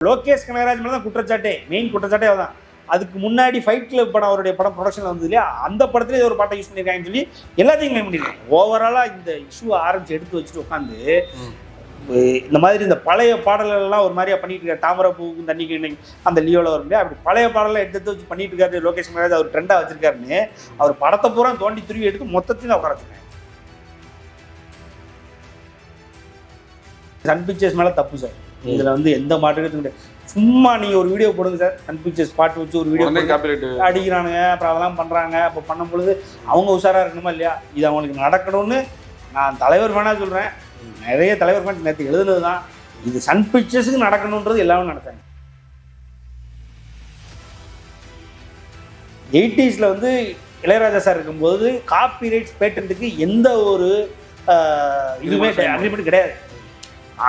லோகேஷ் கனகராஜ் மேலே தான் குற்றச்சாட்டே மெயின் குற்றச்சாட்டே அதான். அதுக்கு முன்னாடி ஃபைட் கிளப் படம் அவருடைய படம் ப்ரொடக்ஷன் வந்தது இல்லையா? அந்த படத்துல ஒரு பாட்டை யூஸ் பண்ணியிருக்காங்கன்னு சொல்லி எல்லாத்தையும் கிளைம் பண்ணியிருக்காங்க. ஓவராலாக இந்த இஷ்யூவை ஆரம்பிச்சு எடுத்து வச்சுட்டு உட்காந்து இந்த மாதிரி இந்த பழைய பாடல்கள் எல்லாம் ஒரு மாதிரியா பண்ணிட்டு இருக்காரு. தாமரை பூவுக்கும் தண்ணிக்கு இன்னைக்கு அந்த லியோல வரும் இல்லையா? அப்படி பழைய பாடலாம் எடுத்து எடுத்து வச்சு பண்ணிட்டு இருக்காரு லோகேஷ் கனகராஜ். அவர் ட்ரெண்டா வச்சிருக்காருன்னு அவர் படத்தை பூரா தோண்டி துருவி எடுத்து மொத்தத்தையும் உட்கார வச்சிருக்காங்க சன் பிக்சர்ஸ் மேல தப்பு சார் இதுல வந்து எந்த மாற்றத்துக்கும் கிடையாது. சும்மா நீங்க ஒரு வீடியோ போடுங்க சார். சன் பிக்சர்ஸ் பாட்டு வச்சு ஒரு வீடியோ அடிக்கிறானுங்க அப்புறம் அதெல்லாம் பண்றாங்க. அப்போ பண்ணும் பொழுது அவங்க உஷாரா இருக்கணுமா இல்லையா? இது அவங்களுக்கு நடக்கணும்னு நான் தலைவர் வேணா சொல்றேன். நிறைய தலைவர் ஃபேன்ஸ் நேற்று எழுதுனது தான் இது சன் பிக்சர்ஸுக்கு நடக்கணுன்றது எல்லாமே நடத்தாங்க எயிட்டிஸில் வந்து இளையராஜா சார் இருக்கும்போது காப்பி ரைட்ஸ் பேட்டன்ட்டுக்கு எந்த ஒரு இதுவுமே அக்ரிமெண்ட் கிடையாது.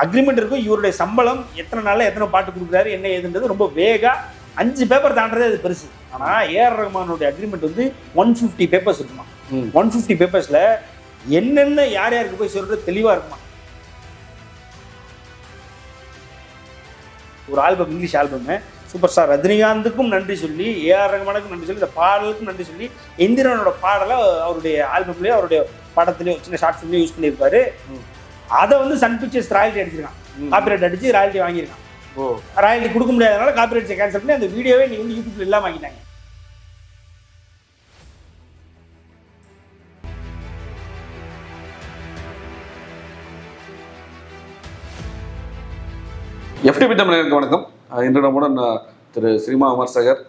அக்ரிமெண்ட் இருக்கும். இவருடைய சம்பளம் எத்தனை நாளில் எத்தனை பாட்டு கொடுக்குறாரு என்ன ஏதுன்றது ரொம்ப வேகா அஞ்சு பேப்பர் தாண்டதே அது பெருசு. ஆனால் ஏஆர் ரஹ்மானுடைய அக்ரிமெண்ட் வந்து ஒன் ஃபிஃப்டி பேப்பர்ஸ் இருக்குமா. ஒன் ஃபிஃப்டி பேப்பர்ஸில் என்னென்ன யார் யாருக்கு போய் சொல்கிறது தெளிவாக இருக்குமா? ஒரு album English album super star ரஜினிகாந்துக்கும் நன்றி சொல்லி ஏஆர் ரஹ்மானுக்கும் நன்றி சொல்லி இந்த பாடலுக்கும் நன்றி சொல்லி எந்திரனோட பாடலை அவருடைய ஆல்பம்லேயே அவருடைய படத்துலேயோ சின்ன ஷார்ட் ஃபிலிம்லேயே யூஸ் பண்ணியிருப்பாரு. அதை வந்து சன் பிக்சர்ஸ் ராயல்ட்டி அடிச்சிருக்கான். காப்பிரைட் அடிச்சு ராயல்ட்டி வாங்கியிருக்கான். ஓ. ராயல்ட்டி கொடுக்க முடியாதனால காப்பிரைட்ஸை கேன்சல் பண்ணி அந்த வீடியோவே நீ வந்து யூடியூப்ல இல்லாம ஆக்கிட்டாங்க. எஃப்டிபி தமிழருக்கு வணக்கம். இன்று நம்முடன் திரு சினிமா விமர்சகர்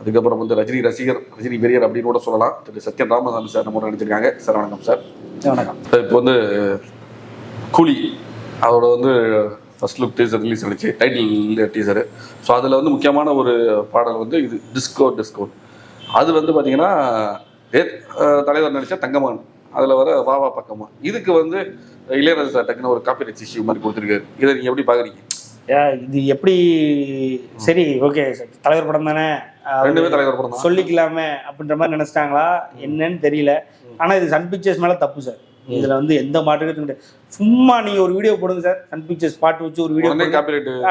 அதுக்கப்புறம் வந்து ரஜினி ரசிகர் ரஜினி பெரியர் அப்படின்னு கூட சொல்லலாம். திரு சத்யன் ராமசாமி சார் நம்ம நினைச்சிருக்காங்க சார் வணக்கம் சார். வணக்கம். இப்போ வந்து கூலி. அதோட வந்து ஃபர்ஸ்ட் லுக் டீசர் ரிலீஸ் ஆனிச்சு டைட்டில் டீசரு ஸோ அதில் வந்து முக்கியமான ஒரு பாடல் வந்து இது டிஸ்கோ டிஸ்கோ அது வந்து பார்த்தீங்கன்னா ஏ தலைவர் நடித்த தங்கமான் அதில் வர வாவா பக்கமா. இதுக்கு வந்து இளையராஜா சார் டக்குன்னு ஒரு காப்பி ரைட்ஸ் இஷ்யூ மாதிரி கொடுத்துருக்காரு. இதை நீங்கள் எப்படி பார்க்குறீங்க இது எப்படி சரி ஓகே தலைவர் படம் தானே. ரெண்டுமே தலைவர் படம் சொல்லிக்கலாமே அப்படின்ற மாதிரி நினைச்சிட்டாங்களா? என்னன்னு தெரியல. ஆனா இது சன் பிக்சர்ஸ் மேல தப்பு சார் இதுல வந்து எந்த மாற்றத்துக்கும் கிடையாது சும்மா நீங்க ஒரு வீடியோ போடுங்க சார். சன் பிக்சர்ஸ் பாட்டு வச்சு ஒரு வீடியோ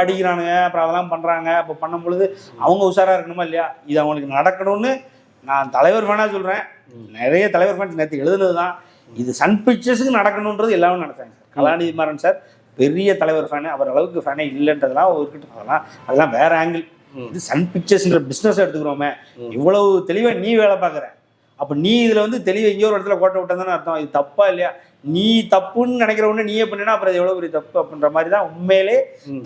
அடிக்கிறானுங்க அப்புறம் அதெல்லாம் பண்றாங்க. அப்போ பண்ணும் பொழுது அவங்க உஷாரா இருக்கணுமா இல்லையா? இது அவங்களுக்கு நடக்கணும்னு நான் தலைவர் வேணா சொல்றேன். நிறைய தலைவர் ஃபேன்ஸ் நேற்று எழுதுனது தான் இது சன் பிக்சர்ஸுக்கு நடக்கணுன்றது எல்லாமே நடத்தாங்க சார். கலாநிதி மாறன் சார் பெரிய தலைவர் ஃபேனு அவர் அளவுக்கு ஃபேனே இல்லைன்றதெல்லாம் இருக்கட்டும் அதெல்லாம் அதெல்லாம் வேற ஆங்கிள் இது சன் பிக்சர்ஸ்ன்ற பிஸ்னஸ் எடுத்துக்கிறோமே. இவ்வளவு தெளிவா நீ வேலை பார்க்குற. அப்போ நீ இதில் வந்து தெளிவா எங்கேயோ ஒரு இடத்துல கோட்டை விட்டதானே அர்த்தம். இது தப்பா இல்லையா? நீ தப்புன்னு நினைக்கிற ஒண்ணு நீயே பண்ணினா அப்புறம் அது எவ்வளவு பெரிய தப்பு அப்படின்ற மாதிரி தான் உண்மையிலே.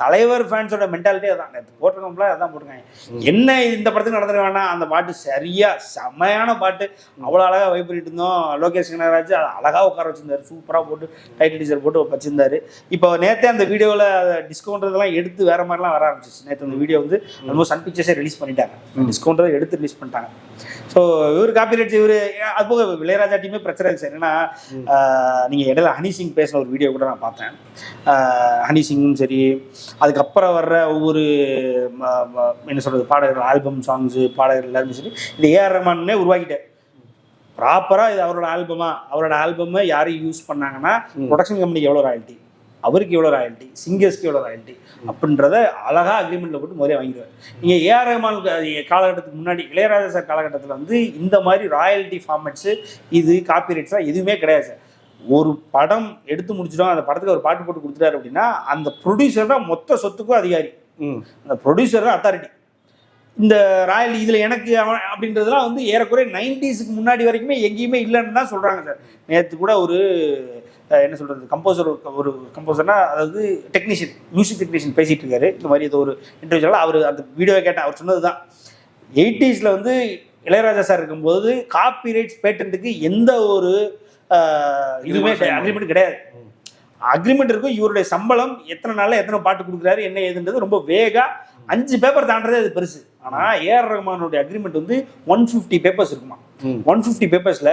தலைவர் ஃபேன்ஸோட மென்டாலிட்டி அதான். நேற்று போட்டிருக்கோம்ல அதான் போட்டிருக்காங்க. என்ன இந்த படத்துக்கு நடந்துக்க வேணாம் அந்த பாட்டு சரியா செமையான பாட்டு. அவ்வளோ அழகா வைப் பண்ணிட்டு இருந்தோம். லோகேஷ் கனகராஜ் அதை அழகா உட்கார வச்சிருந்தாரு. சூப்பரா போட்டு டைட்டில் டீச்சர் போட்டு வச்சிருந்தாரு. இப்போ நேத்தே அந்த வீடியோவில் டிஸ்கவுண்ட்லாம் எடுத்து வேற மாதிரிலாம் வர ஆரம்பிச்சிச்சு நேற்று அந்த வீடியோ வந்து ஆல்மோஸ்ட் சன் பிக்சர்ஸே ரிலீஸ் பண்ணிட்டாங்க. டிஸ்கவுண்ட் எடுத்து ரிலீஸ் பண்ணிட்டாங்க. ஸோ இவர் காப்பிரைட்ஸ் இவர் அது போக இளையராஜா டீமே பிரச்சனை இருக்கு சார் ஏன்னா ஆஹ், நீங்க இடையில ஹனி சிங் பேசின ஒரு வீடியோ கூட நான் பார்த்தேன். ஆஹ், ஹனி சிங்கும் சரி அதுக்கப்புறம் வர்ற ஒவ்வொரு என்ன சொல்றது பாடகர் ஆல்பம் சாங்ஸு பாடகர் எல்லாருமே சரி இந்த ஏஆர் ரஹ்மானே உருவாக்கிட்டார் ப்ராப்பராக இது அவரோட ஆல்பமா அவரோட ஆல்பமை யாரும் யூஸ் பண்ணாங்கன்னா ப்ரொடக்ஷன் கம்பெனிக்கு எவ்வளோ ராயல்ட்டி அவருக்கு எவ்வளோ ராயல்ட்டி சிங்கர்ஸ்க்கு எவ்வளோ ராயல்ட்டி அப்படின்றத அழகா அக்ரிமெண்ட்டில் போட்டு முதலே வாங்கிடுவார். நீங்கள் ஏஆர் ரஹ்மான் காலகட்டத்துக்கு முன்னாடி இளையராஜா சார் காலகட்டத்தில் வந்து இந்த மாதிரி ராயல்ட்டி ஃபார்மேட்ஸு இது காப்பிரைட்ஸ்லாம் எதுவுமே கிடையாது சார். ஒரு படம் எடுத்து முடிச்சிட்டோம் அந்த படத்துக்கு ஒரு பாட்டு போட்டு கொடுத்துட்டாரு அப்படின்னா அந்த ப்ரொடியூசர் தான் மொத்த சொத்துக்கும் அதிகாரி. அந்த ப்ரொடியூசர் தான் அத்தாரிட்டி இந்த ராயல் இதில் எனக்கு அவன் அப்படின்றதுலாம் வந்து ஏறக்குறைய நைன்டிஸுக்கு முன்னாடி வரைக்குமே எங்கேயுமே இல்லைன்னு தான் சொல்கிறாங்க சார். நேற்று கூட ஒரு என்ன சொல்கிறது கம்போசர் ஒரு கம்போசர்னா அதாவது டெக்னீஷியன் மியூசிக் டெக்னீஷியன் பேசிகிட்டு இருக்காரு. இந்த மாதிரி இது ஒரு இன்டர்வியூவில் அவர் அந்த வீடியோவை கேட்டேன் அவர் சொன்னது தான். எயிட்டிஸில் வந்து இளையராஜா சார் இருக்கும்போது காப்பி ரைட்ஸ் பேட்டன்ட்டுக்கு எந்த ஒரு இதுவுமே அக்ரிமெண்ட் கிடையாது. அக்ரிமெண்ட் இருக்கும். இவருடைய சம்பளம் எத்தனை நாள்ல எத்தனை பாட்டு கொடுக்குறாரு என்ன ஏதுன்றது ரொம்ப வேகா அஞ்சு பேப்பர் தாண்டதே அது பெருசு. ஆனா ஏஆர் ரஹ்மானுடைய அக்ரிமெண்ட் வந்து ஒன் ஃபிஃப்டி பேப்பர்ஸ் இருக்குமா. ஒன் ஃபிஃப்டி பேப்பர்ஸ்ல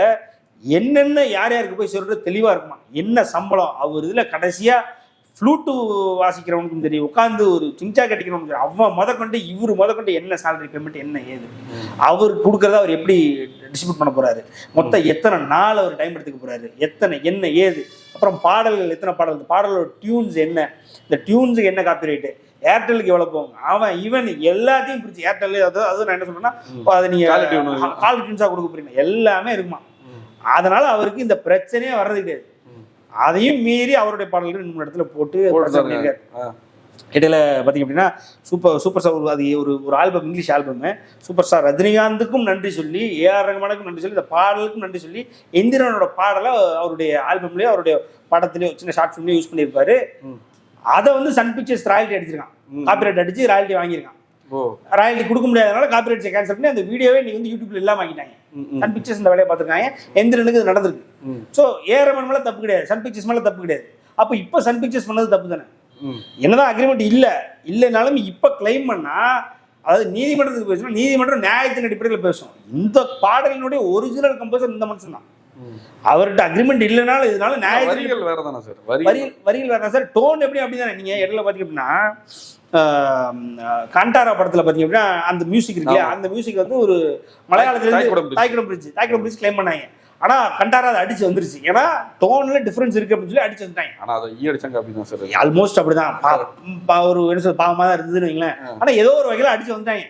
என்னென்ன யார் யாருக்கு போய் சொல்றது தெளிவா இருக்குமா? என்ன சம்பளம்? அவர் இதுல கடைசியா ஃப்ளூட்டு வாசிக்கிறவனுக்கும் தெரியும் உட்காந்து ஒரு சிங்சா கட்டிக்கிறவனுக்கு அவன் முத கொண்டு இவர் முத கொண்டு என்ன சேலரி பேமெண்ட் என்ன ஏது? அவர் கொடுக்கறத அவர் எப்படி டிஸ்ட்ரிபியூட் பண்ண போறாரு. மொத்தம் எத்தனை நாள் அவர் டைம் எடுத்துக்க போறாரு? எத்தனை என்ன ஏது? அப்புறம் பாடல்கள் எத்தனை பாடல் பாடலோட டியூன்ஸ் என்ன? இந்த டியூன்ஸுக்கு என்ன காப்பிரைட்டு ஏர்டெலுக்கு எவ்வளோ போகும் அவன் ஈவன் எல்லாத்தையும் பிரிச்சு ஏர்டெல் அது அது நான் என்ன சொல்றேன்னா அதை நீங்கள் இருக்கு. கால் டியூன்ஸாக கொடுக்க போறீங்க. எல்லாமே இருக்குமா? அதனால அவருக்கு இந்த பிரச்சனையே வர்றது கிடையாது. அதையும் மீறி அவருடைய பாடல்கள் இன்னும் இடத்துல போட்டு பண்ணியிருக்காரு. இடையில பார்த்தீங்க அப்படின்னா சூப்பர் சூப்பர் ஸ்டார் அது ஒரு ஒரு album English album super star ரஜினிகாந்துக்கும் நன்றி சொல்லி ஏஆர் ரஹ்மானுக்கும் நன்றி சொல்லி இந்த பாடலுக்கும் நன்றி சொல்லி எந்திரனோட பாடலை அவருடைய ஆல்பம்லேயோ அவருடைய படத்துலையோ சின்ன ஷார்ட் ஃபிலிம்லையோ யூஸ் பண்ணியிருப்பாரு. அதை வந்து சன் பிக்சர்ஸ் ராயல்ட்டி அடிச்சிருக்கான். காப்பிரைட் அடிச்சு ராயல்ட்டி வாங்கியிருக்கான் ஓ ராயல்ட்டி கொடுக்க முடியாதனால காப்பிரைட்ஸை கேன்சல் பண்ணி அந்த வீடியோவே நீ வந்து யூடியூப்ல இல்லாம ஆக்கிட்டாங்க. சன் பிக்சர்ஸ் இந்த வேலையை பார்த்துருக்காங்க எந்திரனுக்கு இது நடந்திருக்கு. ஸோ ஏஆர் மேலே தப்பு கிடையாது சன் பிக்சர்ஸ் மேலே தப்பு கிடையாது அப்போ இப்போ சன் பிக்சர்ஸ் பண்ணது தப்பு தானே. என்னதான் அக்ரிமெண்ட் இல்லை இல்லைனாலும் இப்போ கிளைம் பண்ணா அதாவது நீதிமன்றத்துக்கு பேசணும் நீதிமன்றம் நியாயத்தின் அடிப்படையில் பேசும் இந்த பாடலினுடைய ஒரிஜினல் கம்போசர் இந்த மனுஷன் தான். அவர்கிட்ட அக்ரிமெண்ட் இல்லைனாலும் இதனால நியாயத்தின் வரிகள் வேற தானே சார் வரி வரிகள் வேற சார் டோன் எப்படி அப்படிதானே நீங்க இடையில பாத்தீங்க அப்படின்னா ஆஹ், காண்டாரா படத்துல பாத்தீங்க அப்படின்னா அந்த மியூசிக் இருக்கு. அந்த மியூசிக் வந்து ஒரு மலையாளத்துல. Thaikkudam bridge Thaikkudam bridge claim பண்ணாங்க ஆனா கண்டாரா அதை அடிச்சு வந்துருச்சு. ஏன்னா டோன்ல டிஃபரன்ஸ் இருக்கு அப்படின்னு சொல்லி அடிச்சு வந்துட்டாங்க. ஆனா அதை ஈ அடிச்சாங்க அப்படிதான் சார். ஆல்மோஸ்ட் பா- ஒரு என்ன சொல்ற பாவமா தான் இருந்ததுன்னு வைங்களேன். ஆனா ஏதோ ஒரு வகையில அடிச்சு வந்துட்டாங்க.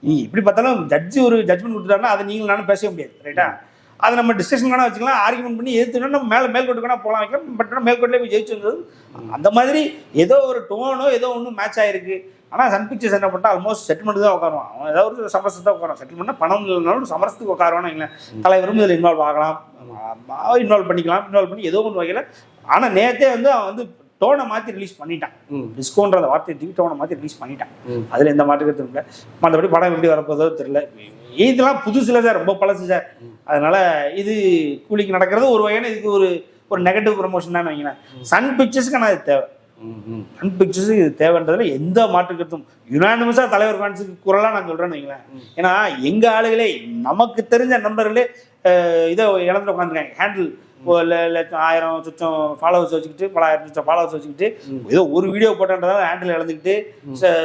நீ இப்படி பார்த்தாலும் ஜட்ஜி ஒரு ஜட்மெண்ட் கொடுத்துட்டாருன்னா அதை நீங்களும் நானும் பேசவே முடியாது. ரைட்டா அதை நம்ம டிஸ்கஷன் வேணா வச்சுக்கலாம். ஆர்குமெண்ட் பண்ணி எதிர்த்துனா நம்ம மேலே மேல்கோட்டு வேணா போகலாம் வைக்கலாம். பட் ஆனால் மேல்கோட்டிலே போய் ஜெயிச்சு வந்தது அந்த மாதிரி ஏதோ ஒரு டோனோ ஏதோ ஒன்று மேட்ச் ஆயிருக்கு. ஆனால் சன் பிக்சர்ஸ் என்ன பண்ணா ஆல்மோஸ்ட் செட்டில்மெண்ட் தான் உட்காருவான். அவன் ஏதாவது ஒரு சமரசத்தை உட்காரும் செட்டில்மெண்ட்னா பணம் இல்லைனாலும் சமரசத்துக்கு உட்காருவான்னு வைங்களேன். தலைவரும் இதில் இன்வால்வ் ஆகலாம். இன்வால்வ் பண்ணிக்கலாம். இன்வால்வ் பண்ணி ஏதோ ஒன்று வகையில் ஆனால் நேத்தே வந்து அவன் வந்து டோனை மாற்றி ரிலீஸ் பண்ணிட்டான். டிஸ்கோன்ற வார்த்தையை தூக்கி டோனை மாற்றி ரிலீஸ் பண்ணிட்டான். அதில் எந்த மாற்றுக்கிறது இல்லை. மற்றபடி படம் எப்படி வரப்போதோ தெரியல. இதெல்லாம் புதுசுல சார் ரொம்ப பழசு சார் அதனால இது கூலிக்கு நடக்கிறது ஒரு வகையான இதுக்கு ஒரு ஒரு நெகட்டிவ் ப்ரமோஷன் தான் வைங்களேன். சன் பிக்சர்ஸ்க்கு நான் இது தேவை. சன் பிக்சர்ஸுக்கு இது தேவைன்றதுல எந்த மாற்றுக்கருத்தும் யுனானிமஸாக தலைவர் ஃபேன்ஸுக்கு குரலாக நான் சொல்கிறேன்னு வைங்களேன். ஏன்னா எங்கள் ஆளுகளே நமக்கு தெரிஞ்ச நண்பர்களே இதை இழந்து உட்காந்துருக்காங்க ஹேண்டில் ஆயிரம் சுத்தம் ஃபாலோவர்ஸ் வச்சுக்கிட்டு பல ஆயிரம் சுத்தம் ஃபாலோவர்ஸ் வச்சுக்கிட்டு ஏதோ ஒரு வீடியோ போட்டன்றதால ஹேண்டில் இழந்துக்கிட்டு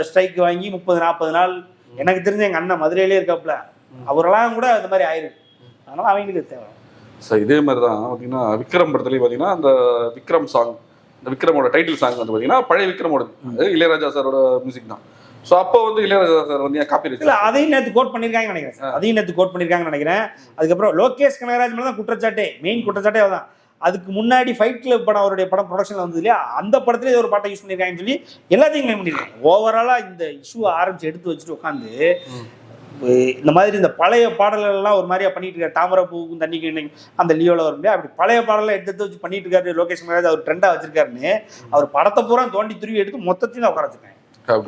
ஸ்ட்ரைக் வாங்கி முப்பது நாற்பது நாள். எனக்கு தெரிஞ்ச எங்கள் அண்ணன் மதுரையிலே இருக்காப்புல அவரெல்லாம் கூட இந்த மாதிரி ஆயிருக்கு அதனால அவங்களுக்கு தேவை. சார் இதே மாதிரி தான் பார்த்தீங்கன்னா விக்ரம் படத்துலேயும் பார்த்தீங்கன்னா அந்த விக்ரம் சாங் இந்த விக்ரமோட டைட்டில் சாங் வந்து பார்த்தீங்கன்னா பழைய விக்ரமோட இளையராஜா சாரோட மியூசிக் தான். ஸோ அப்போ வந்து இளையராஜா சார் வந்து காப்பி இல்ல அதையும் நேற்று கோட் பண்ணியிருக்காங்கன்னு நினைக்கிறேன் சார். அதையும் நேற்று கோட் பண்ணியிருக்காங்கன்னு நினைக்கிறேன். அதுக்கப்புறம் லோகேஷ் கனகராஜ் மேலே தான் குற்றச்சாட்டே மெயின் குற்றச்சாட்டே அதான். அதுக்கு முன்னாடி ஃபைட் கிளப் படம் அவருடைய படம் ப்ரொடக்ஷன் வந்தது இல்லையா? அந்த படத்துல ஒரு பாட்டை யூஸ் பண்ணியிருக்காங்கன்னு சொல்லி எல்லாத்தையும் கிளைம் பண்ணியிருக்காங்க ஓவராலாக இந்த இஷ்யூ ஆரம்பிச்சு எடுத்து வச்சுட்டு உட்காந்து இந்த மாதிரி இந்த பழைய பாடல்கள் எல்லாம் ஒரு மாதிரியா பண்ணிட்டு இருக்காரு. தாமரை பூவும் தண்ணிக்கு இணை- அந்த லியோல வரும் அப்படி பழைய பாடலாம் எடுத்து எடுத்து வச்சு பண்ணிட்டு இருக்காரு லோகேஷ் கனகராஜ் அவர் ட்ரெண்டா வச்சிருக்காருன்னு அவர் படத்தை பூரா தோண்டி துருவி எடுத்து மொத்தத்தையும் உட்கார வச்சிருக்காங்க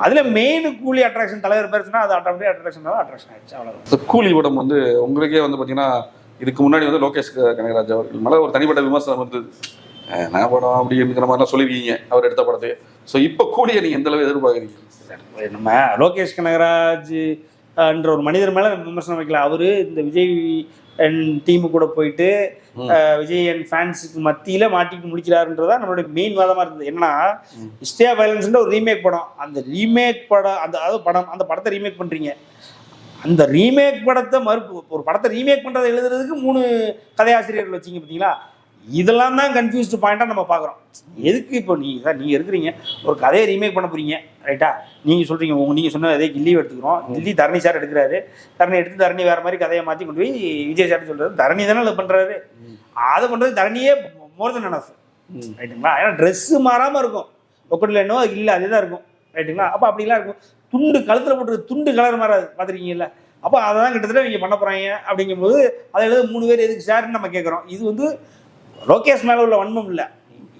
அதுல மெயின் கூலி அட்ராக்ஷன் தலைவர் பேர் சொன்னா அது ஆட்டோமேட்டிக் அட்ராக்ஷன் அட்ராக்ஷன் ஆயிடுச்சு அவ்வளவுதான். இந்த கூலி படம் வந்து உங்களுக்கே வந்து பார்த்தீங்கன்னா இதுக்கு முன்னாடி வந்து லோகேஷ் கனகராஜ் அவர்கள் மேலே ஒரு தனிப்பட்ட விமர்சனம் இருந்தது நான் படம் அப்படிங்கிற மாதிரிலாம் சொல்லியிருக்கீங்க அவர் எடுத்த படத்தை. ஸோ இப்போ கூலியை நீங்கள் எந்த அளவு எதிர்பார்க்குறீங்க? நம்ம லோகேஷ் கனகராஜ் என்ற ஒரு மனிதர் மேல விமர்சனம் வைக்கல. அவரு இந்த விஜய் டீமு கூட போயிட்டு விஜய் அண்ட் ஃபேன்ஸுக்கு மத்தியில மாட்டிட்டு முடிக்கிறாருன்றதா நம்மளுடைய மெயின் வாதமா இருந்தது. என்னன்னா ஆஃப் வயலன்ஸ்ன்ற ஒரு ரீமேக் படம். அந்த ரீமேக் படம் அந்த அதாவது படம் அந்த படத்தை ரீமேக் பண்றீங்க. அந்த ரீமேக் படத்தை மறுப்பு ஒரு படத்தை ரீமேக் பண்றதை எழுதுறதுக்கு மூணு கதையாசிரியர்கள் வச்சீங்க பார்த்தீங்களா இதெல்லாம் தான் கன்ஃபியூஸ்டு பாயிண்டாக நம்ம பார்க்குறோம். எதுக்கு இப்போ நீ சார் நீங்கள் இருக்கிறீங்க ஒரு கதையை ரீமேக் பண்ண போறீங்க ரைட்டா நீங்கள் சொல்கிறீங்க உங்க நீங்கள் சொன்ன அதே கில்லி எடுத்துக்கிறோம். கில்லி தரணி சார் எடுக்கிறாரு. தரணி எடுத்து தரணி வேறு மாதிரி கதையை மாற்றி கொண்டு போய் விஜய் சார் சொல்கிறாரு தரணி தானே அதை பண்ணுறாரு அதை பண்ணுறது தரணியே மோர் தென் அனஃப் ரைட்டுங்களா ஏன்னா ட்ரெஸ்ஸு மாறாமல் இருக்கும். ஒக்கட்டில் என்னவோ இல்லை அதே தான் இருக்கும் ரைட்டுங்களா அப்போ அப்படிலாம் இருக்கும். துண்டு கழுத்தில் போட்டு துண்டு கலர் மாறாது பார்த்துருக்கீங்கல்ல? அப்போ அதை தான் கிட்டத்தட்ட இவங்க பண்ண போகிறாங்க அப்படிங்கும்போது அதை எழுத மூணு பேர் எதுக்கு சார்னு நம்ம கேட்குறோம். இது வந்து லோகேஷ் மேலே உள்ள வன்மம் இல்லை.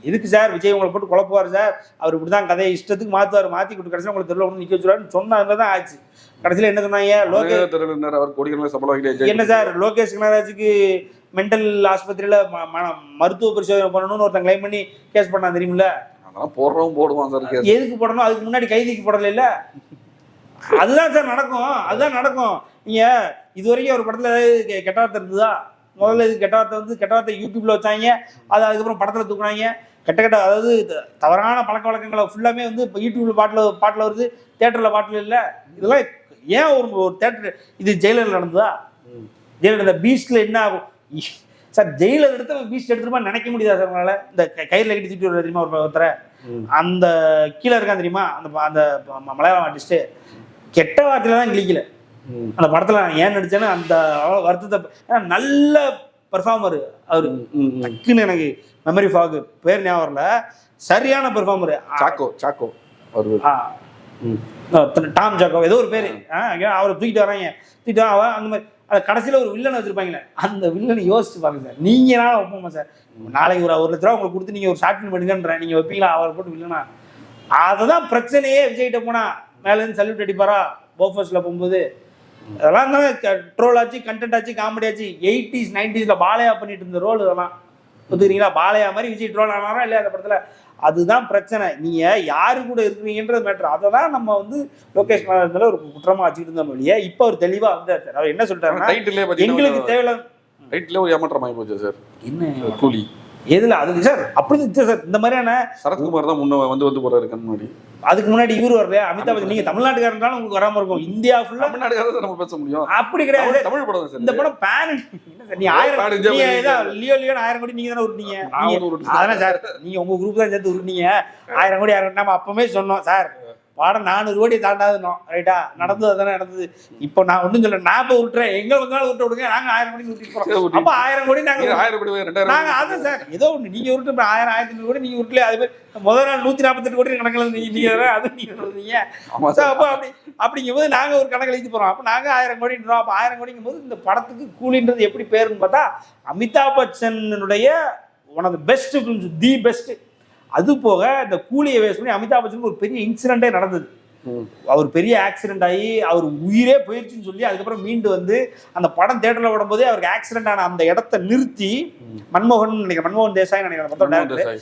எதுக்கு சார் விஜய் உங்களை போட்டு குழப்புவார் சார்? அவர் இப்படி தான் கதையை இஷ்டத்துக்கு மாற்றுவார் மாற்றி கொடுத்து கடைசியில் உங்களுக்கு தெருவில் கொண்டு நிற்க வச்சுருவாருன்னு சொன்னாங்க தான் ஆச்சு. கடைசியில் என்ன சொன்னாங்க? லோகேஷ் திறனர் அவர் கோடிக்கணக்கில் சம்பளம் என்ன சார்? லோகேஷ் கனகராஜுக்கு மென்டல் ஆஸ்பத்திரியில் மருத்துவ பரிசோதனை பண்ணணும்னு ஒருத்தன் கிளைம் பண்ணி கேஸ் பண்ணா தெரியுமில்ல? அதெல்லாம் போடுறவங்க போடுவான் சார் எதுக்கு போடணும்? அதுக்கு முன்னாடி கைதிக்கு போடல இல்ல? அதுதான் சார் நடக்கும். அதுதான் நடக்கும். நீங்க இது வரைக்கும் ஒரு படத்துல ஏதாவது கெ- கெட்ட வார்த்தை இருந்ததா? முதல்ல இது கெட்ட வார்த்தை வந்து கெட்ட வார்த்தை யூடியூப்ல வச்சாங்க. அது அதுக்கப்புறம் படத்துல தூக்குனாங்க. கெட்ட கெட்ட அதாவது தவறான பழக்க வழக்கங்களை ஃபுல்லாமே வந்து இப்போ யூடியூப்ல பாட்டில் பாட்டில் வருது தேட்டரில் பாட்டில் இல்லை. இதெல்லாம் ஏன் ஒரு ஒரு தேட்டர் இது ஜெயிலரில் நடந்ததா? ஜெயிலர் இந்த பீஸ்டில் என்ன ஆகும்? சார் ஜெயிலர் எடுத்து பீச் எடுத்துருமா நினைக்க முடியாது சார் உங்களால இந்த கயிறுல கட்டி தூக்கிட்டு வருவாரு தெரியுமா ஒரு ஒருத்தரை. அந்த கீழே இருக்கான் தெரியுமா? அந்த அந்த மலையாளம் ஆர்டிஸ்ட் கெட்ட வார்த்தையில தான் கிழிக்கல. ம். அந்த படத்துல நான் ஏன் நடிச்சேன்னு அந்த வருத்தத்தை நல்ல பெர்ஃபார்மர் அவரு. டக்குன்னு எனக்கு மெமரி ஃபாக் பேர் ஞாபகம் வரல. சரியான பெர்ஃபார்மர் சாக்கோ சாக்கோ. டாம் ஜாக்கோ ஏதோ ஒரு பேர். அவரை தூக்கிட்டு வராங்க. தூக்கிட்டு வா, அவன் அந்த மாதிரி அது கடைசியில் ஒரு வில்லன் வச்சிருப்பாங்களே அந்த வில்லனை யோசிச்சு பாருங்க சார். நீங்களால வைப்போமா சார். நாளைக்கு ஒரு ஒரு லட்ச ரூபா உங்களுக்கு கொடுத்து நீங்கள் ஒரு ஷார்ட் ஃபிலிம் பண்ணுங்கன்றேன். நீங்கள் வைப்பீங்களா? அவரை போட்டு வில்லனா அதுதான் பிரச்சனையே. விஜய்கிட்ட போனா மேலேருந்து சல்யூட் அடிப்பாரா? போஃபர்ஸில் போகும்போது அதெல்லாம் தான் ட்ரோல் ஆச்சு கண்டென்ட் ஆச்சு காமெடி ஆச்சு. எயிட்டிஸ் நைன்டிஸில் பாலையா பண்ணிட்டு இருந்த ரோல் இதெல்லாம். ஒத்துக்கிறீங்களா பாலையா மாதிரி விஜய் ட்ரோல் ஆனாரா இல்லையா அந்த படத்தில்? அதுதான் பிரச்சனை. நீங்க யாரு கூட இருக்கிறீங்கன்றது மேட்ரு அதை தான் நம்ம வந்து லோகேஷ் மேல ஒரு குற்றமா வச்சுக்கிட்டு இருந்தோம் இல்லையா? இப்போ அவர் தெளிவா வந்தார் சார். அவர் என்ன சொல்லிட்டாருன்னா எங்களுக்கு தேவையில்ல டைட்டிலே ஒரு ஏமாற்றம் ஆகி போச்சு சார். என்ன கூலி. எதுல? அது சார். அப்படி சார். இந்த மாதிரியான சரத்குமார் தான் முன்ன வந்து வந்து போறாரு முன்னாடி. அதுக்கு முன்னாடி இவரு வரலையா அமிதாப் பச்சன். நீங்க தமிழ்நாட்டுக்காரனாலும் உங்களுக்கு வராம இருக்கும். இந்தியா ஃபுல்லா தமிழ்நாடுக்காரர் தான் நம்ம பேச முடியும். அப்படி கிடையாது. தமிழ் படம் இந்த படம் பேன் நீ ஆயிரம் லியோ லியோ ஆயிரம் கோடி நீங்க தானே உருட்டீங்க. அதெல்லாம் சார். நீங்க உங்க குரூப் தான் சேர்த்து உருட்டீங்க ஆயிரம் கோடி ஆயிரம் நம்ம அப்பவே சொன்னோம் சார். பாடம் நானூறு கோடி தாண்டாதுனோம். ரைட்டா? நடந்தது அதானே நடந்தது. இப்போ நான் ஒன்றும் சொல்ல நான் இப்போ உருட்டுறேன் எங்க வந்தாலும் உருட்ட விடுங்க. நாங்க ஆயிரம் கோடி உருட்டிட்டு போறோம். அப்ப ஆயிரம் கோடி நாங்க நீங்க ஆயிரம் கோடி ரெண்டாயிரம் நாங்க அதான் சார் ஏதோ ஒண்ணு. நீங்க உருட்டு ஆயிரம் ஆயிரத்தி ஐநூறு கோடி நீங்க உருட்டல அது மாதிரி முதல் நாள் நூத்தி நாற்பத்தெட்டு கோடி கணக்கில் நீங்க நீங்க வேற, அது நீங்க சொல்றீங்க அப்போ அப்படி அப்படிங்கும்போது நாங்க ஒரு கணக்கு எழுதி போறோம். அப்போ நாங்க ஆயிரம் கோடின்றோம் அப்போ ஆயிரம் கோடிங்கும் போது இந்த படத்துக்கு கூலின்றது எப்படி பேருன்னு பார்த்தா Amitabh பச்சனுடைய one of the best films the best அது போக இந்த கூலியை வேஸ்ட் பண்ணி அமிதாப் பச்சனுக்கு ஒரு பெரிய இன்சிடென்ட்டே நடந்தது. அவர் பெரிய ஆக்சிடென்ட் ஆகி அவர் உயிரே போயிடுச்சுன்னு சொல்லி அதுக்கப்புறம் மீண்டு வந்து அந்த படம் தேட்டரில் விடும்போதே அவருக்கு ஆக்சிடென்ட் ஆன அந்த இடத்த நிறுத்தி மன்மோகன் நினைக்கிறேன் மன்மோகன் தேசாய் நினைக்கிறேன்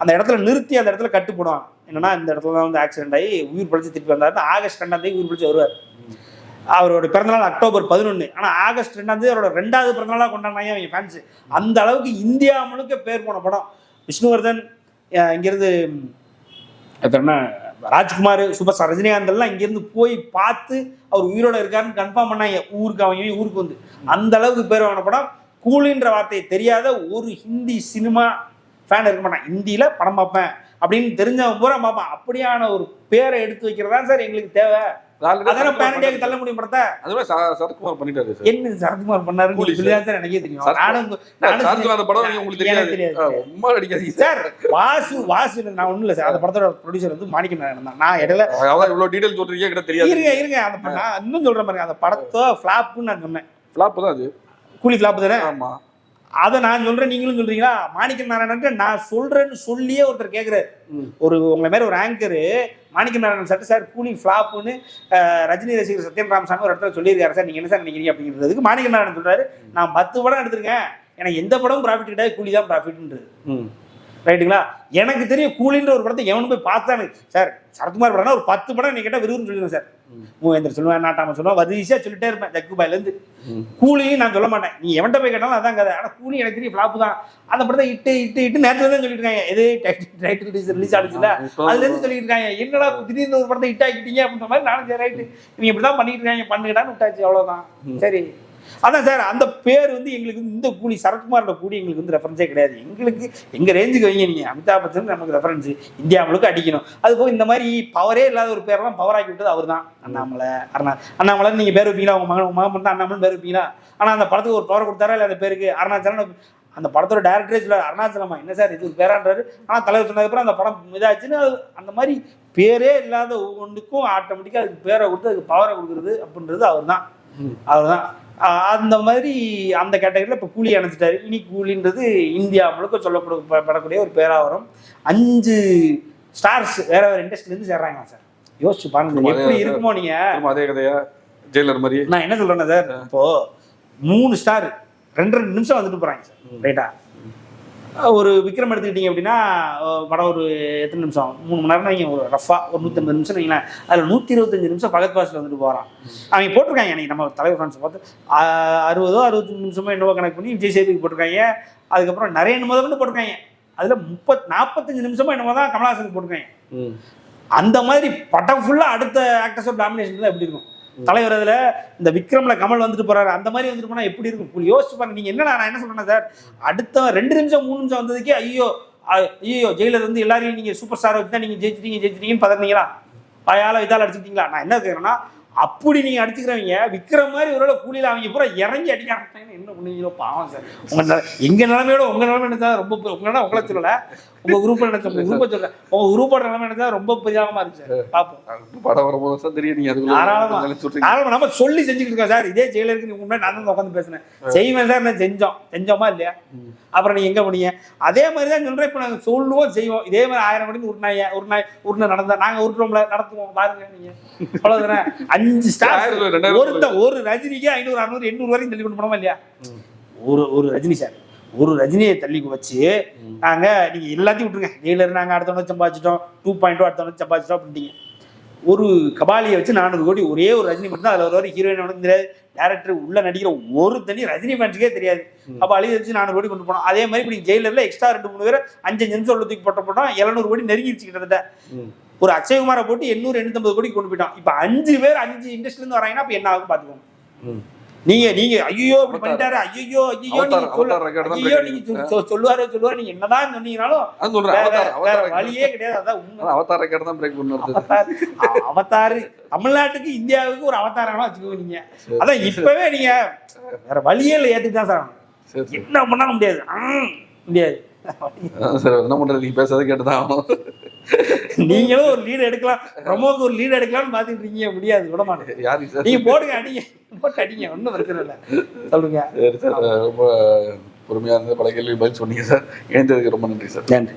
அந்த இடத்துல நிறுத்தி அந்த இடத்துல கட்டு போடுவான் என்னன்னா இந்த இடத்துல தான் வந்து ஆக்சிடென்ட் ஆகி உயிர் பிழைச்சு திருப்பி வந்தாரு. ஆகஸ்ட் ரெண்டாம் தேதி உயிர் பிழைச்சு வருவார். அவரோட பிறந்தநாள் அக்டோபர் பதினொன்று ஆனால் ஆகஸ்ட் ரெண்டாம் தேதி அவரோட ரெண்டாவது பிறந்தநாளாக கொண்டாடினாங்க அவங்க ஃபேன்ஸ் அந்த அளவுக்கு இந்தியா முழுக்க பேர் போன படம். விஷ்ணுவர்தன் இங்கிருந்து என்ன? ராஜ்குமார் சூப்பர் ஸ்டார் ரஜினிகாந்த் எல்லாம் இங்கேருந்து போய் பார்த்து அவர் உயிரோட இருக்காருன்னு கன்ஃபார்ம் பண்ணாங்க. ஊருக்கு அவங்க ஊருக்கு வந்து. அந்த அளவுக்கு பேர் வாங்கின படம். கூலின்ற வார்த்தையை தெரியாத ஒரு ஹிந்தி சினிமா ஃபேன் இருக்க மாட்டான். ஹிந்தியில் படம் பார்ப்பேன் அப்படின்னு தெரிஞ்சவன் பூரா பார்ப்பான். அப்படியான ஒரு பேரை எடுத்து வைக்கிறதா சார் எங்களுக்கு தேவை. இண்டியாவுக்கு பண்ணிட்டாரு. தள்ள முடியும் படத்தை? அதுவே சரத்குமார் பண்ணிட்டாரு என்ன சரத்குமார் சார் எனக்கே தெரியும். நானும் சரத்குமார் அந்த படம் உங்களுக்கு தெரியாது. ரொம்ப அடிக்காதீங்க சார் வாசு வாசு நான் ஒண்ணும் இல்ல சார். அந்த படத்தோட ப்ரொடியூசர் வந்து மாணிக்கம் நாராயணன் தான். நான் இடையில அதான் இவ்வளவு டீடைல் சொல்றீங்க கிட்ட தெரியாது. இருங்க இருங்க. அந்த நான் இன்னும் சொல்றேன் பாருங்க. அந்த படத்தை ஃபிளாப்னு நான் சொன்னேன். ஃபிளாப் தான் அது? கூலி ஃபிளாப் தானே? ஆமா. அதை நான் சொல்றேன் நீங்களும் சொல்றீங்களா? மாணிக்கம் நாராயணன் நான் சொல்றேன்னு சொல்லியே ஒருத்தர் கேட்குறாரு. ஒரு உங்களை மாதிரி ஒரு anchor Manickam Narayanan sir sir Coolie ஃபிளாப்னு Rajini ரசிகர் சத்யன் ராமசாமி ஒரு இடத்துல சொல்லியிருக்காரு சார் நீங்க என்ன சார் நினைக்கிறீங்க அப்படிங்கிறதுக்கு மாணிக்கம் நாராயணன் சொல்றாரு. நான் பத்து படம் எடுத்திருக்கேன். எனக்கு எந்த படமும் ப்ராஃபிட் கிடையாது கூலி தான் ப்ராஃபிட்ன்றது. ரைட்டுங்களா? எனக்கு தெரியும் கூலின்ற ஒரு படத்தை எவனும் போய் பார்த்தானு. சார் சரத்குமார் படம்னா ஒரு பத்து படம் நீ கேட்டால் விரும்புன்னு சொல்லுவேன் சார். மூவேந்தர் சொல்லுவேன் நாட்டாம சொல்லுவேன். வரிசையாக சொல்லிட்டே இருப்பேன் ஜக்குபாயிலேருந்து. கூலியும் நான் சொல்ல மாட்டேன். நீ எவன்கிட்ட போய் கேட்டாலும் அதான் கதை. ஆனால் கூலி எனக்கு தெரியும் ஃப்ளாப்பு தான். அந்த படத்தை இட்டு இட்டு இட்டு நேரத்தில் தான் சொல்லிட்டு இருக்காங்க. எது டைட்டில் ரிலீஸ் ரிலீஸ் ஆனிச்சுல அதுலேருந்து சொல்லிட்டு இருக்காங்க. என்னடா திடீர்னு ஒரு படத்தை ஹிட் ஆக்கிட்டீங்க அப்படின்ற மாதிரி நானும் சரி ரைட்டு நீங்க இப்படி தான் பண்ணிட்டு இருக்காங்க. பண்ணுங்கடான்னு விட்டாச்சு அவ்வளோதான் சரி. அதான் சார் அந்த பேர் வந்து எங்களுக்கு இந்த கூலி சரத்குமாரோட கூலி எங்களுக்கு வந்து ரெஃபரன்ஸே கிடையாது. எங்களுக்கு எங்க ரேஞ்சுக்கு வைங்க நீங்க. அமிதாப் பச்சன் நமக்கு ரெஃபரன்ஸ் இந்தியா முழுக்க அடிக்கணும். அது போக இந்த மாதிரி பவரே இல்லாத ஒரு பேரெல்லாம் பவர் ஆக்கி விட்டது அவர் தான் அண்ணாமலை அருணா அண்ணாமலை நீங்க பேர் வைப்பீங்களா? உங்க மகன் உங்க மகன் மட்டும் அண்ணாமலை பேர் வைப்பீங்களா? ஆனா அந்த படத்துக்கு ஒரு பவர் கொடுத்தாரா? இல்லை அந்த பேருக்கு? அருணாச்சலம் அந்த படத்தோட டேரக்டரே சொல்ல அருணாச்சலமா என்ன சார் இது பேரான்றாரு? ஆனால் தலைவர் சொன்னதுக்கப்புறம் அந்த படம் இதாச்சுன்னு அந்த மாதிரி பேரே இல்லாத ஒவ்வொன்றுக்கும் ஆட்டோமேட்டிக்காக அதுக்கு பேரை கொடுத்து அதுக்கு பவரை கொடுக்குறது அப்படின்றது அவர் தான். அவர் தான் அந்த மாதிரி அந்த கேட்டகரியில் இப்போ கூலி அணைச்சிட்டாரு இனி கூலின்றது இந்தியா முழுக்க படக்கூடிய ஒரு பேராக வரும் அஞ்சு ஸ்டார்ஸ் வேற வேற இண்டஸ்ட்ரியிலேருந்து சேர்றாங்க சார். யோசிச்சு பாருங்க எப்படி இருக்குமோ நீங்க. திரும்ப அதே கதையா? ஜெயிலர் மாதிரி. நான் என்ன சொல்றேன்னா சார் இப்போ மூணு ஸ்டார் ரெண்டு ரெண்டு நிமிஷம் வந்துட்டு போறாங்க சார். ரைட்டா ஒரு விக்ரம் எடுத்துக்கிட்டீங்க அப்படின்னா படம் ஒரு எத்தனை நிமிஷம் மூணு மணி நேரம் நீங்கள் ஒரு ரஃபா ஒரு நூற்றம்பது நிமிஷம் வைங்களேன். அதில் நூற்றி இருபத்தஞ்சு நிமிஷம் பகத் பாஸில் வந்துட்டு போகிறான் அவங்க போட்டிருக்காங்க அன்னைக்கு நம்ம தலைவர் ஃப்ரெண்ட்ஸ் பார்த்து. அறுபதோ அறுபத்தஞ்சு நிமிஷமோ என்னவோ கணக்கு பண்ணி விஜய் சேதுக்கு போட்டிருக்காங்க. அதுக்கப்புறம் நிறைய கொண்டு போட்டிருக்காங்க. அதில் முப்பத் நாற்பத்தஞ்சு நிமிஷமோ என்னமோ தான் கமலஹாசனுக்கு போட்டிருக்காங்க. அந்த மாதிரி படம் ஃபுல்லாக அடுத்த ஆக்டர்ஸோட டாமினேஷன் தான் எப்படி இருக்கும்? தலைவர் அதுல இந்த விக்ரமில் கமல் வந்துட்டு போறாரு. அந்த மாதிரி வந்துட்டு போனா எப்படி இருக்கும்? யோசிச்சு பாருங்க. நீங்க என்னடா நான் என்ன சொல்றேன் சார் அடுத்த ரெண்டு நிமிஷம் மூணு நிமிஷம் வந்ததுக்கே ஐயோ ஐயோ ஜெயிலர் வந்து எல்லாரையும் நீங்க சூப்பர் ஸ்டார் வச்சு தான் நீங்க ஜெயிச்சிட்டீங்க ஜெயிச்சிட்டீங்கன்னு பதறீங்களா பயால இதால அடிச்சுட்டீங்களா நான் என்ன கேட்குறேன்னா அப்படி நீங்க அடிச்சுக்கிறவங்க விக்ரம் மாதிரி ஒரு கூலியில அவங்க பூரா இறங்கி அடிக்க ஆரம்பிச்சாங்கன்னா என்ன பண்ணுவீங்களோ பாவம் சார். உங்க எங்க நிலைமையோட உங்க நிலைமை நினைச்சா ரொம்ப பெ- உங்க நிலைமை உங்களை சொல்லல. உங்க குரூப் நினைச்ச குரூப்பை சொல்ல உங்க குரூப்போட நிலைமை நினைச்சா ரொம்ப பெரியாம இருக்கு சார். பாப்போம். படம் வரும்போது தெரியும். நீங்க ஆரம்பம் நம்ம சொல்லி செஞ்சுக்கிட்டு இருக்கோம் சார். இதே ஜெயிலருக்கு நீங்க முன்னாடி நான் தான் உட்காந்து பேசினேன் செய்வேன் சார். நான் செஞ்சோம். செஞ்சோமா இல்லையா? அப்புறம் நீங்க எங்க பண்ணீங்க அதே மாதிரி தான் சொல்றேன் இப்போ நாங்க சொல்லுவோம் செய்வோம். இதே மாதிரி ஆயிரம் மணிக்கு உருநாய உருநாய் உருணை நடந்தா நாங்க உருட்டுறோம்ல. நடத்துவோம். பாருங்க நீங்க. அவ்வளவுதானே? அஞ்சு ஸ்டார் ஒருத்த ஒரு ரஜினிக்கு ஐநூறு அறுநூறு எண்ணூறு வரைக்கும் தள்ளி கொண்டு போனோமா இல்லையா? ஒரு ஒரு ரஜினி சார். ஒரு ரஜினியை தள்ளி வச்சு நாங்க நீங்க எல்லாத்தையும் விட்டுருங்க. ஜெயிலர் நாங்க அடுத்தவங்க சம்பாதிச்சிட்டோம். டூ பாயிண்ட் அடுத்தவங்க சம்பாதிச்சிட்டோம் அப்படின்ட்டீங்க. ஒரு கபாலியை வச்சு நானூறு கோடி ஒரே ஒரு ரஜினி மட்டும் தான் அதில் ஒரு ஒரு ஹீரோயின் வந்து தெரியாது டேரக்டர் உள்ள நடிக்கிற ஒரு தனி ரஜினி ஃபேன்ஸுக்கே தெரியாது கபாலி வச்சு நானூறு கோடி கொண்டு போனோம். அதே மாதிரி இப்போ நீங்கள் ஜெயிலரில் எக்ஸ்ட்ரா ரெண்டு மூணு பேர் அஞ்சு நிமிஷம் உள்ள தூக்கி போட்ட போட்டோம் எழுநூறு கோடி நெருங்கிடுச்சு கிட்டத்தட்ட. ஒரு அக்ஷயகுமாரை போட்டு எண்ணூறு எண்ணூத்தம்பது கோடி கொண்டு போயிட்டோம் இப்போ அஞ்சு பேர் அஞ்சு இண்டஸ்ட்ரிலேருந்து வராங்கன்னா அப்போ என்ன ஆகும் பார்த்துக்கோங்க. நீங்க நீங்க ஐயோ இப்படி. பண்ணிட்டாரு ஐயோ ஐயோ ஐயோ நீங்க சொல்~ சொல்~ சொல்லுவாரு சொல்லுவாரு நீங்க என்னதான் சொன்னீங்கனாலும் சொல்றேன். வழியே கிடையாது அதான் அவதார் ரெக்கார்ட் தான் பிரேக் பண்ணி வருது அவதார் தமிழ்நாட்டுக்கு இந்தியாவுக்கு ஒரு அவதாரமா வச்சுக்கோங்க நீங்க. அதான் இப்பவே நீங்க வேற வழியே இல்லை தான் சார் என்ன பண்ணாலும் முடியாது. முடியாது. சரி என்ன பண்றது? நீங்க பேசாத கேட்டுதான் ஆகணும். நீங்களும் ஒரு லீடு எடுக்கலாம். ப்ரமோக்கு ஒரு லீடு எடுக்கலாம்னு பாத்துட்டு இருக்கீங்க. முடியாது விட மாட்டேன். யாரு சார் நீங்க போடுங்க அடிங்க. போட்டு அடிங்க ஒன்றும் பிரச்சனை இல்லை. சொல்லுங்க. சரி சார். ரொம்ப பொறுமையா இருந்து பல கேள்வி பதில் சொன்னீங்க சார். எழுந்ததுக்கு ரொம்ப நன்றி சார். நன்றி.